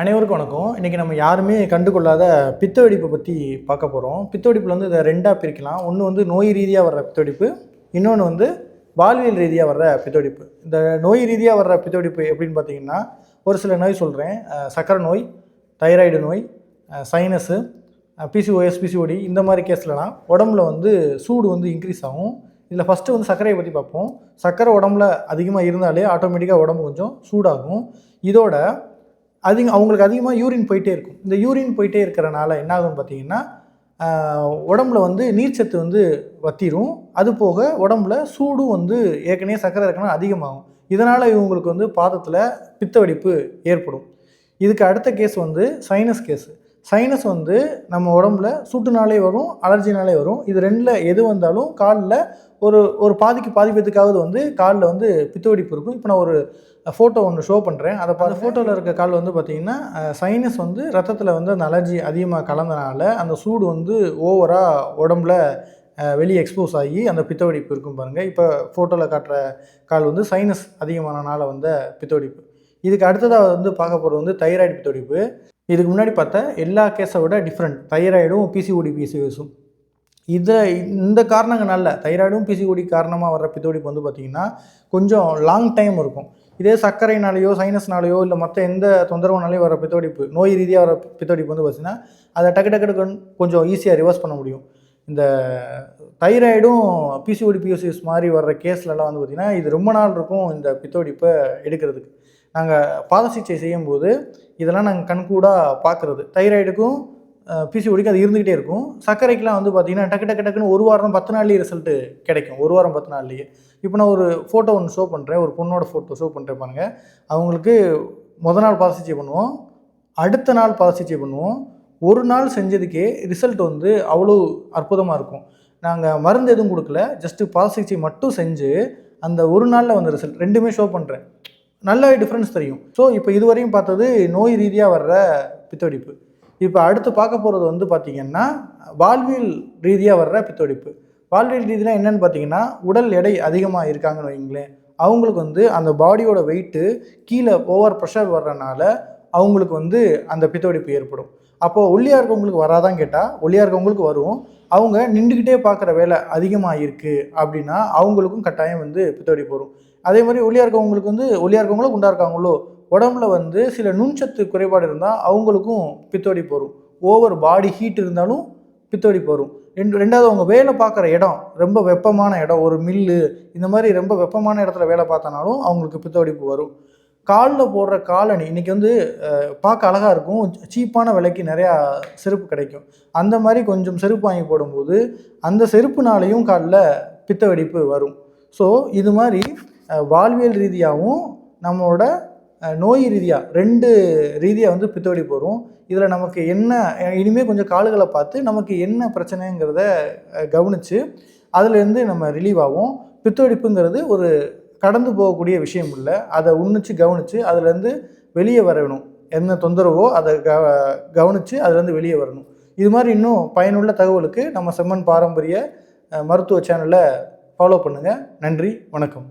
அனைவருக்கும் வணக்கம். இன்றைக்கி நம்ம யாருமே கண்டுகொள்ளாத பித்த வெடிப்பை பற்றி பார்க்க போகிறோம் பித்த வெடிப்பில் வந்து இதை ரெண்டாக பிரிக்கலாம். ஒன்று வந்து நோய் ரீதியாக வர்ற பித்த வெடிப்பு இன்னொன்று வந்து வாழ்வியல் ரீதியாக வர்ற பித்த வெடிப்பு இந்த நோய் ரீதியாக வர்ற பித்த வெடிப்பு எப்படின்னு பார்த்தீங்கன்னா ஒரு சில நோய் சொல்கிறேன் சக்கரை நோய் தைராய்டு நோய் சைனஸு பிசிஓஎஸ் பிசிஓடி இந்த மாதிரி கேஸ்லலாம் உடம்புல வந்து சூடு வந்து இன்க்ரீஸ் ஆகும். இதில் ஃபஸ்ட்டு வந்து சர்க்கரையை பற்றி பார்ப்போம். சர்க்கரை உடம்புல அதிகமாக இருந்தாலே ஆட்டோமேட்டிக்காக உடம்பு கொஞ்சம் சூடாகும். இதோட அதிக அவங்களுக்கு அதிகமாக யூரின் போயிட்டே இருக்கும். இந்த யூரின் போயிட்டே இருக்கிறனால என்ன ஆகும்னு பார்த்தீங்கன்னா உடம்புல வந்து நீர்ச்சத்து வந்து வத்திரும். அது போக உடம்புல சூடும் வந்து ஏற்கனவே சர்க்கரை இருக்கணும் அதிகமாகும். இதனால் இவங்களுக்கு வந்து பாதத்தில் பித்த வெடிப்பு ஏற்படும். இதுக்கு அடுத்த கேஸ் வந்து சைனஸ் கேஸு சைனஸ் வந்து நம்ம உடம்புல சூட்டுனாலே வரும் அலர்ஜினாலே வரும். இது ரெண்டில் எது வந்தாலும் காலில் ஒரு ஒரு பாதிக்கு பாதி பேத்துக்காவது வந்து காலில் வந்து பித்தவெடிப்பு இருக்கும். இப்போ நான் ஒரு ஃபோட்டோ ஒன்று ஷோ பண்ணுறேன் அதை பார்த்து ஃபோட்டோவில் இருக்க கால் வந்து பார்த்திங்கன்னா சைனஸ் வந்து ரத்தத்தில் வந்து அந்த அலர்ஜி அதிகமாக கலந்தனால அந்த சூடு வந்து ஓவராக உடம்புல வெளியே எக்ஸ்போஸ் ஆகி அந்த பித்தவெடிப்பு இருக்கும் பாருங்கள் இப்போ ஃபோட்டோவில் காட்டுற கால் வந்து சைனஸ் அதிகமானனால வந்த பித்தவெடிப்பு. இதுக்கு அடுத்ததாக வந்து பார்க்க போகிறது வந்து தைராய்டு பித்தவெடிப்பு. இதுக்கு முன்னாடி பார்த்தா எல்லா கேஸை விட டிஃப்ரெண்ட் தைராய்டும் பிசிஓடி பிசிஓஸும் இதை இந்த காரணங்களால தைராய்டும் பிசிஓடி காரணமாக வர்ற பித்தோடிப்பு வந்து பார்த்திங்கன்னா கொஞ்சம் லாங் டைம் இருக்கும். இதே சர்க்கரைனாலேயோ சைனஸ்னாலேயோ இல்லை மற்ற எந்த தொந்தரவுனாலேயோ வர பித்தோடிப்பு நோய் ரீதியாக வர பித்தோடிப்பு வந்து பார்த்திங்கன்னா அதை டக்கு டக்கு டக்குன்னு கொஞ்சம் ஈஸியாக ரிவர்ஸ் பண்ண முடியும். இந்த தைராய்டும் பிசிஓடி பிஎஸ்சிஎஸ் மாதிரி வர்ற கேஸ்லலாம் வந்து பார்த்திங்கன்னா இது ரொம்ப நாள் இருக்கும் இந்த பித்தோடிப்பை எடுக்கிறதுக்கு. நாங்கள் பாத சிகிச்சை செய்யும்போது இதெல்லாம் நாங்கள் கண்கூடாக பார்க்குறது தைராய்டுக்கும் பிசிஓடிக்கு அது இருந்துக்கிட்டே இருக்கும். சர்க்கரைக்கெலாம் வந்து பார்த்திங்கன்னா டக்கு டக்கு டக்குன்னு ஒரு வாரம் பத்து நாள்லேயே ரிசல்ட்டு கிடைக்கும். ஒரு வாரம் பத்து நாள்லேயே. இப்போ நான் ஒரு ஃபோட்டோ ஒன்று ஷோ பண்ணுறேன் ஒரு பொண்ணோட ஃபோட்டோ ஷோ பண்ணுறேன் பாருங்கள் அவங்களுக்கு முத நாள் பாத சிகிச்சை பண்ணுவோம். அடுத்த நாள் பாத சிகிச்சை பண்ணுவோம். ஒரு நாள் செஞ்சதுக்கே ரிசல்ட் வந்து அவ்வளோ அற்புதமாக இருக்கும். நாங்கள் மருந்து எதுவும் கொடுக்கல. ஜஸ்ட்டு பாத சிகிச்சை மட்டும் செஞ்சு அந்த ஒரு நாளில் வந்த ரிசல்ட் ரெண்டுமே ஷோ பண்ணுறேன் நல்ல டிஃப்ரென்ஸ் தெரியும். ஸோ இப்போ இதுவரையும் பார்த்தது நோய் ரீதியாக வர்ற பித்தொடிப்பு. இப்போ அடுத்து பார்க்க போகிறது வந்து பார்த்திங்கன்னா வாழ்வியல் ரீதியாக வர்ற பித்தொடிப்பு. வாழ்வியல் ரீதியாக என்னென்னு பார்த்தீங்கன்னா உடல் எடை அதிகமாக இருக்காங்கன்னு வைங்களேன் அவங்களுக்கு வந்து அந்த பாடியோட வெயிட்டு கீழே ஓவர் ப்ரெஷர் வர்றனால அவங்களுக்கு வந்து அந்த பித்தொடிப்பு ஏற்படும். அப்போது ஒல்லியாக இருக்கவங்களுக்கு வராதான் கேட்டால் ஒல்லியாக இருக்கவங்களுக்கு வரும். அவங்க நின்றுக்கிட்டே பார்க்குற வேலை அதிகமாக இருக்குது அப்படின்னா அவங்களுக்கும் கட்டாயம் வந்து பித்தவெடிப்பு போகும். அதே மாதிரி ஒல்லியாக இருக்கவங்களுக்கு வந்து ஒல்லியாக இருக்கவங்களும் குண்டாக இருக்காங்களோ உடம்புல வந்து சில நுண்சத்து குறைபாடு இருந்தால் அவங்களுக்கும் பித்தோடி போகும். ஓவர் பாடி ஹீட் இருந்தாலும் பித்தோடி போகும். ரெண்டு ரெண்டாவது அவங்க வேலை பார்க்குற இடம் ரொம்ப வெப்பமான இடம் ஒரு மில்லு இந்த மாதிரி ரொம்ப வெப்பமான இடத்துல வேலை பார்த்தனாலும் அவங்களுக்கு பித்தோடிப்பு வரும். காலில் போடுற காலணி இன்றைக்கி வந்து பார்க்க அழகாக இருக்கும். சீப்பான விலைக்கு நிறையா செருப்பு கிடைக்கும். அந்த மாதிரி கொஞ்சம் செருப்பு வாங்கி போடும்போது அந்த செருப்புனாலையும் காலில் பித்த வெடிப்பு வரும். ஸோ இது மாதிரி வாழ்வியல் ரீதியாகவும் நம்மளோட நோய் ரீதியாக ரெண்டு ரீதியாக வந்து பித்த வெடிப்பு வரும். இதில் நமக்கு என்ன இனிமேல் கொஞ்சம் கால்களை பார்த்து நமக்கு என்ன பிரச்சனைங்கிறத கவனித்து அதுலேருந்து நம்ம ரிலீவ் ஆகும். பித்தவெடிப்புங்கிறது ஒரு கடந்து போகக்கூடிய விஷயம் இல்லை. அதை உன்னிச்சு கவனித்து அதுலேருந்து வெளியே வரணும். என்ன தொந்தரவோ அதை க கவனித்து அதுலேருந்து வெளியே வரணும். இது மாதிரி இன்னும் பயனுள்ள தகவலுக்கு நம்ம செம்மன் பாரம்பரிய மருத்துவ சேனலை ஃபாலோ பண்ணுங்கள் நன்றி வணக்கம்.